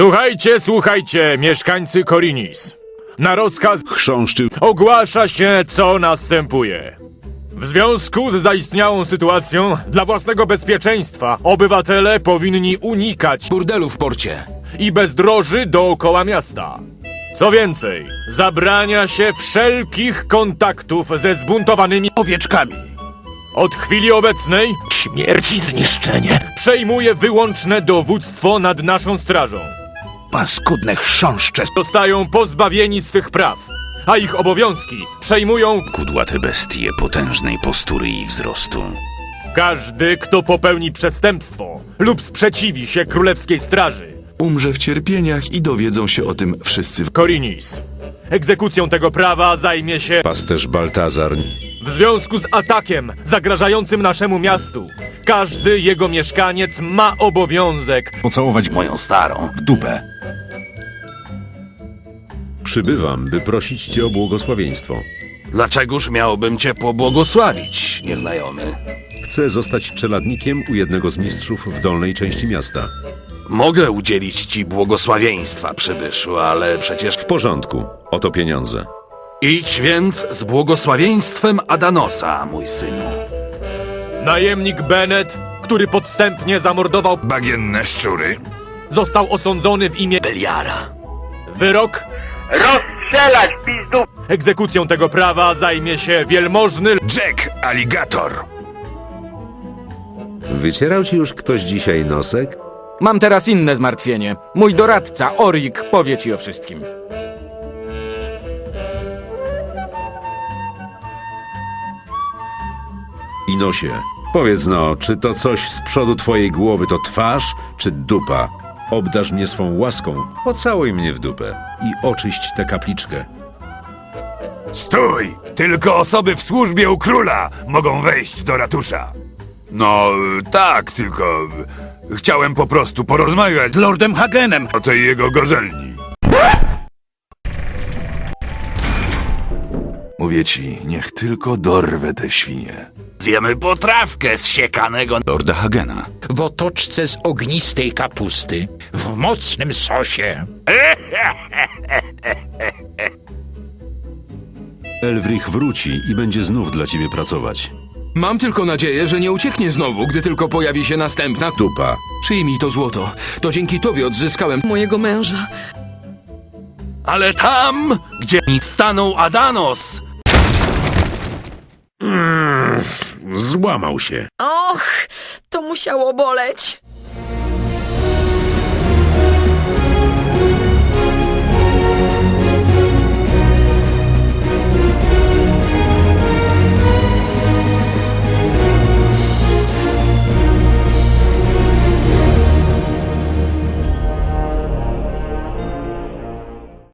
Słuchajcie, słuchajcie, mieszkańcy Korinis. Na rozkaz Chrząszczył ogłasza się, co następuje. W związku z zaistniałą sytuacją, dla własnego bezpieczeństwa, obywatele powinni unikać Burdelu w porcie. i bezdroży dookoła miasta. Co więcej, zabrania się wszelkich kontaktów ze zbuntowanymi Owieczkami. Od chwili obecnej Śmierć i zniszczenie. przejmuje wyłączne dowództwo nad naszą strażą. Paskudne chrząszcze. Zostają pozbawieni swych praw, a ich obowiązki przejmują kudłate bestie potężnej postury i wzrostu. każdy, kto popełni przestępstwo lub sprzeciwi się królewskiej straży. Umrze w cierpieniach i dowiedzą się o tym wszyscy w Korinis. Egzekucją tego prawa zajmie się Pasterz Baltazar w związku z atakiem zagrażającym naszemu miastu. Każdy jego mieszkaniec ma obowiązek Pocałować moją starą w dupę. Przybywam, by prosić cię o błogosławieństwo. Dlaczegoż miałbym cię pobłogosławić, nieznajomy? Chcę zostać czeladnikiem u jednego z mistrzów w dolnej części miasta. Mogę udzielić ci błogosławieństwa, przybyszu, ale przecież... W porządku, oto pieniądze. Idź więc z błogosławieństwem Adanosa, mój synu. najemnik Bennett, który podstępnie zamordował, Bagienne szczury. został osądzony w imię Beliara. wyrok. Rozstrzelać pizdu! Egzekucją tego prawa zajmie się wielmożny Jack Alligator. Wycierał ci już ktoś dzisiaj nosek? Mam teraz inne zmartwienie. Mój doradca, Orik, powie ci o wszystkim. Inosie, powiedz no, czy to coś z przodu twojej głowy to twarz, czy dupa? Obdasz mnie swą łaską, pocałuj mnie w dupę i oczyść tę kapliczkę. Stój! Tylko osoby w służbie u króla mogą wejść do ratusza. No, tak, tylko chciałem po prostu porozmawiać Z Lordem Hagenem. o tej jego gorzelni. Mówię ci, niech tylko dorwę te świnie. Zjemy potrawkę z siekanego... Lorda Hagena. w otoczce z ognistej kapusty, w mocnym sosie. Elwrich wróci i będzie znów dla ciebie pracować. Mam tylko nadzieję, że nie ucieknie znowu, gdy tylko pojawi się następna. Dupa. Przyjmij to złoto. To dzięki tobie odzyskałem. mojego męża. Ale tam, gdzie stanął Adanos, Złamał się. Och, to musiało boleć.